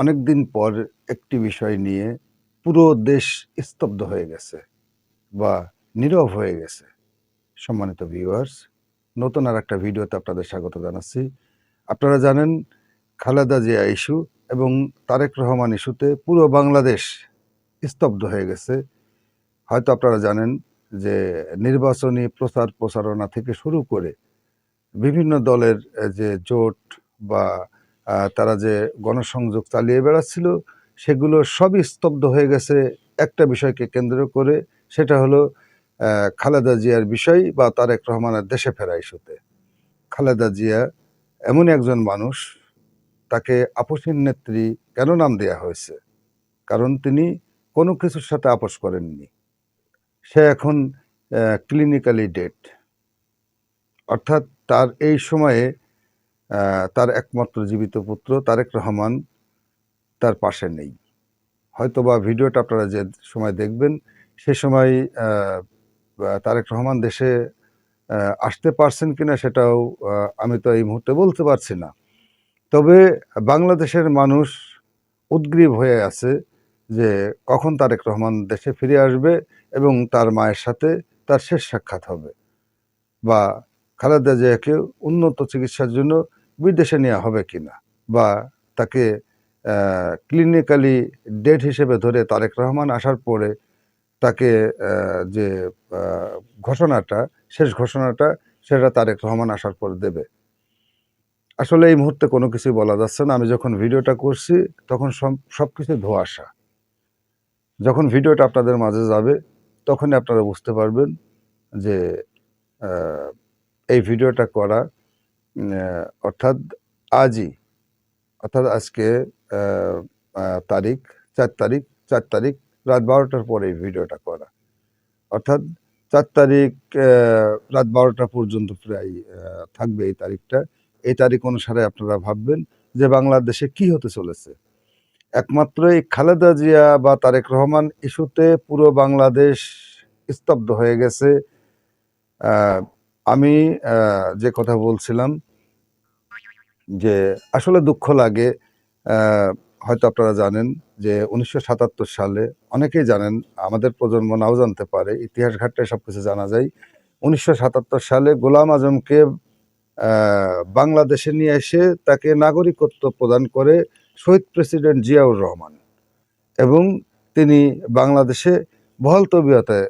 অনেক দিন পর একটি বিষয় নিয়ে পুরো দেশ স্তব্ধ হয়ে গেছে বা নীরব হয়ে গেছে। সম্মানিত ভিউয়ার্স নতুন আর একটা ভিডিওতে আপনাদের স্বাগত জানাচ্ছি। আপনারা জানেন, খালেদা জিয়া ইস্যু এবং তারেক রহমান ইস্যুতে পুরো বাংলাদেশ স্তব্ধ হয়ে গেছে। হয়তো আপনারা জানেন যে নির্বাচনী প্রচার প্রচারণা থেকে শুরু করে বিভিন্ন দলের যে জোট বা তারা যে গণসংযোগ চালিয়ে বেড়াচ্ছিল, সেগুলো সবই স্তব্ধ হয়ে গেছে একটা বিষয়কে কেন্দ্র করে, সেটা হলো খালেদা জিয়ার বিষয় বা তারেক রহমানের দেশে ফেরা ইস্যুতে। খালেদা জিয়া এমন একজন মানুষ, তাকে আপসীন নেত্রী কেন নাম দেয়া হয়েছে? কারণ তিনি কোনো কিছুর সাথে আপোষ করেননি। সে এখন ক্লিনিক্যালি ডেট অর্থাৎ তার এই সময়ে তার একমাত্র জীবিত পুত্র তারেক রহমান তার পাশে নেই। হয়তোবা ভিডিওটা আপনারা যে সময় দেখবেন, সে সময় তারেক রহমান দেশে আসতে পারছেন কিনা সেটাও আমি তো এই মুহূর্তে বলতে পারছি না। তবে বাংলাদেশের মানুষ উদ্গ্রীব হয়ে আছে যে কখন তারেক রহমান দেশে ফিরে আসবে এবং তার মায়ের সাথে তার শেষ সাক্ষাৎ হবে। বা খালেদা জিয়াকে উন্নত চিকিৎসার জন্য বিদেশে নেওয়া হবে কিনা বা তাকে ক্লিনিক্যালি ডেট হিসেবে ধরে তারেক রহমান আসার পরে তাকে যে ঘোষণাটা, শেষ ঘোষণাটা, সেটা তারেক রহমান আসার পর দেবে। আসলে এই মুহূর্তে কোনো কিছুই বলা যাচ্ছে না। আমি যখন ভিডিওটা করছি, তখন সব কিছু ধোঁয়াশা। যখন ভিডিওটা আপনাদের মাঝে যাবে, তখনই আপনারা বুঝতে পারবেন যে এই ভিডিওটা করা অর্থাৎ আজই অর্থাৎ আজকে তারিখ, চার তারিখ চার তারিখ, রাত বারোটার পরে এই ভিডিওটা করা। অর্থাৎ চার তারিখ রাত বারোটা পর্যন্ত প্রায় থাকবে এই তারিখটা। এই তারিখ অনুসারে আপনারা ভাববেন যে বাংলাদেশে কি হতে চলেছে। একমাত্র এই খালেদা জিয়া বা তারেক রহমান ইস্যুতে পুরো বাংলাদেশ স্তব্ধ হয়ে গেছে। আমি যে কথা বলছিলাম যে আসলে দুঃখ লাগে হয়তো আপনারা জানেন যে উনিশশো সাতাত্তর সালে অনেকেই জানেন, আমাদের প্রজন্ম নাও জানতে পারে, ইতিহাস ঘাটটায় সবকিছু জানা যায়। উনিশশো সাতাত্তর সালে গোলাম আজমকে বাংলাদেশে নিয়ে এসে তাকে নাগরিকত্ব প্রদান করে শহীদ প্রেসিডেন্ট জিয়াউর রহমান এবং তিনি বাংলাদেশে বহাল তবিয়তে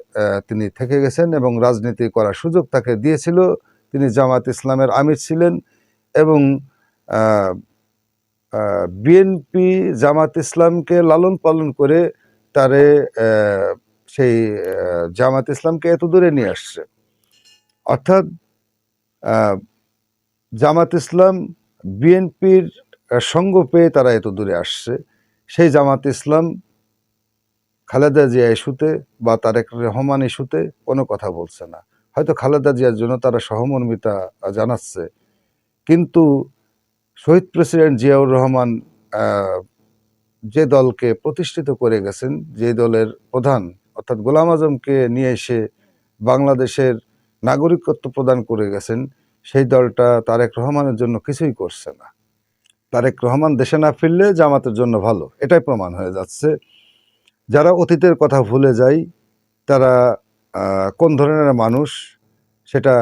তিনি থেকে গেছেন এবং রাজনীতি করার সুযোগ তাকে দিয়েছিল। তিনি জামাত ইসলামের আমির ছিলেন এবং বিএনপি জামাত ইসলামকে লালন পালন করে তারে সেই জামাত ইসলামকে এত দূরে নিয়ে আসছে। অর্থাৎ জামাত ইসলাম বিএনপির সঙ্গ পেয়ে তারা এত দূরে আসছে। সেই জামাত ইসলাম খালেদা জিয়া ইস্যুতে বা তারেক রহমান ইস্যুতে কোনো কথা বলছে না। হয়তো খালেদা জিয়ার জন্য তারা সহমর্মিতা জানাচ্ছে। কিন্তু শহীদ প্রেসিডেন্ট জিয়াউর রহমান যে দলকে প্রতিষ্ঠিত করে গেছেন, যে দলের প্রধান, অর্থাৎ গোলাম আজমকে নিয়ে এসে বাংলাদেশের নাগরিকত্ব প্রদান করে গেছেন, সেই দলটা তারেক রহমানের জন্য কিছুই করছে না। তারেক রহমান দেশে না ফিরলে জামাতের জন্য ভালো, এটাই প্রমাণ হয়ে যাচ্ছে। যারা অতীতের কথা ভুলে যায় তারা কোন ধরনের মানুষ, সেটা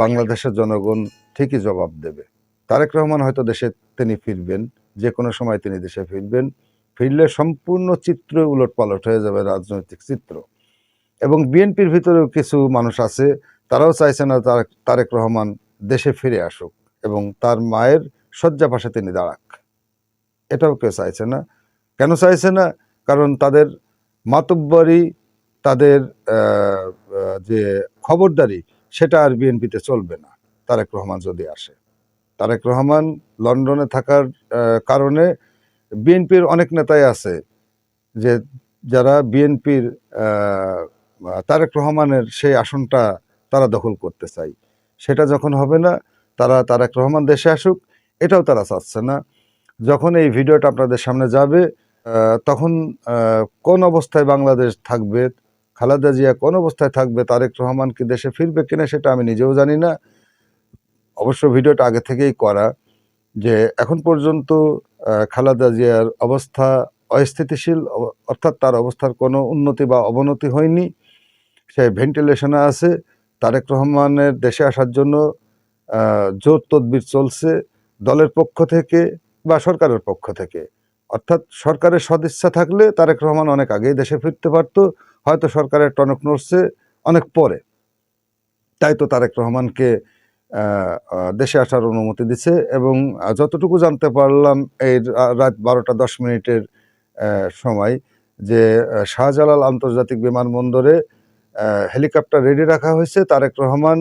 বাংলাদেশের জনগণ ঠিকই জবাব দেবে। তারেক রহমান হয়তো দেশে তিনি ফিরবেন, যে কোনো সময় তিনি দেশে ফিরবেন। ফিরলে সম্পূর্ণ চিত্র উলট পালট হয়ে যাবে রাজনৈতিক চিত্র। এবং বিএনপির ভিতরেও কিছু মানুষ আছে, তারাও চাইছে না তারেক তারেক রহমান দেশে ফিরে আসুক এবং তার মায়ের শয্যা পাশে তিনি দাঁড়াক। এটাও কেউ চাইছে না। কেন চাইছে না? কারণ তাদের মাতব্বরি, তাদের যে খবরদারি, সেটা আর বিএনপিতে চলবে না, তারেক রহমান যদি আসে। তারেক রহমান লন্ডনে থাকার কারণে বিএনপির অনেক নেতাই আছে যে যারা বিএনপির তারেক রহমানের সেই আসনটা তারা দখল করতে চায়। সেটা যখন হবে না, তারা তারেক রহমান দেশে আসুক, এটাও তারা চাচ্ছে না। যখন এই ভিডিওটা আপনাদের সামনে যাবে তখন কোন অবস্থায় বাংলাদেশ থাকবে, খালেদা জিয়া কোন অবস্থায় থাকবে, তারেক রহমান কি দেশে ফিরবে কিনা সেটা আমি নিজেও জানি না। অবশ্য ভিডিওটা আগে থেকেই করা যে এখন পর্যন্ত খালেদা জিয়ার অবস্থা অস্থিতিশীল অর্থাৎ তার অবস্থার কোনো উন্নতি বা অবনতি হয়নি। সে ভেন্টিলেশনে আছে। তারেক রহমানের দেশে আসার জন্য জোর তদবির চলছে দলের পক্ষ থেকে বা সরকারের পক্ষ থেকে। অর্থাৎ সরকারের সদিচ্ছা থাকলে তারেক রহমান অনেক আগেই দেশে ফিরতে পারতো, হয়তো সরকারের টনক নড়ছে অনেক পরে। তাই তো তারেক রহমানকে দেশে আসার অনুমতি দিছে এবং যতটুকু জানতে পারলাম এই রাত বারোটা দশ মিনিটের সময় যে শাহজালাল আন্তর্জাতিক বিমানবন্দরে হেলিকপ্টার রেডি রাখা হয়েছে। তারেক রহমান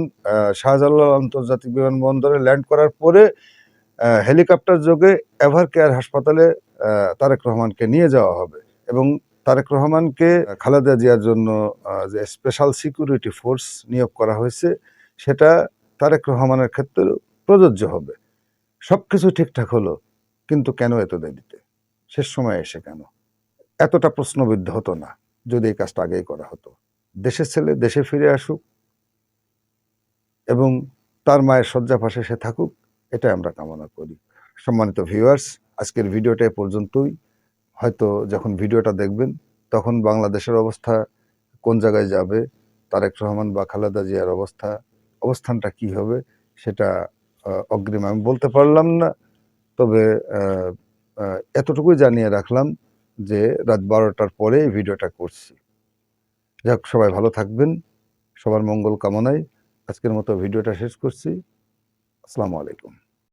শাহজালাল আন্তর্জাতিক বিমানবন্দরে ল্যান্ড করার পরে হেলিকপ্টার যোগে এভার কেয়ার হাসপাতালে তারেক রহমানকে নিয়ে যাওয়া হবে এবং তারেক রহমানকে খালেদা জিয়ার জন্য যে স্পেশাল সিকিউরিটি ফোর্স নিয়োগ করা হয়েছে, সেটা তারেক রহমানের ক্ষেত্রেও প্রযোজ্য হবে। সব কিছু ঠিকঠাক হলো, কিন্তু কেন এত দেরিতে? শেষ সময় এসে কেন? এতটা প্রশ্নবিদ্ধ হতো না, যদি এই কাজটা আগেই করা হতো। দেশের ছেলে দেশে ফিরে আসুক এবং তার মায়ের শয্যা পাশে সে থাকুক, এটাই আমরা কামনা করি। সম্মানিত ভিউয়ার্স আজকের ভিডিওটা পর্যন্তই। হয়তো যখন ভিডিওটা দেখবেন, তখন বাংলাদেশের অবস্থা কোন জায়গায় যাবে? তারেক রহমান বা খালেদা জিয়ার অবস্থা অবস্থানটা কি হবে সেটা অগ্রিম আমি বলতে পারলাম না। তবে এতটুকুই জানিয়ে রাখলাম যে রাত বারোটার পরে এই ভিডিওটা করছি। যাক, সবাই ভালো থাকবেন, সবার মঙ্গল কামনায়। আজকের মতো ভিডিওটা শেষ করছি। আসসালামু আলাইকুম।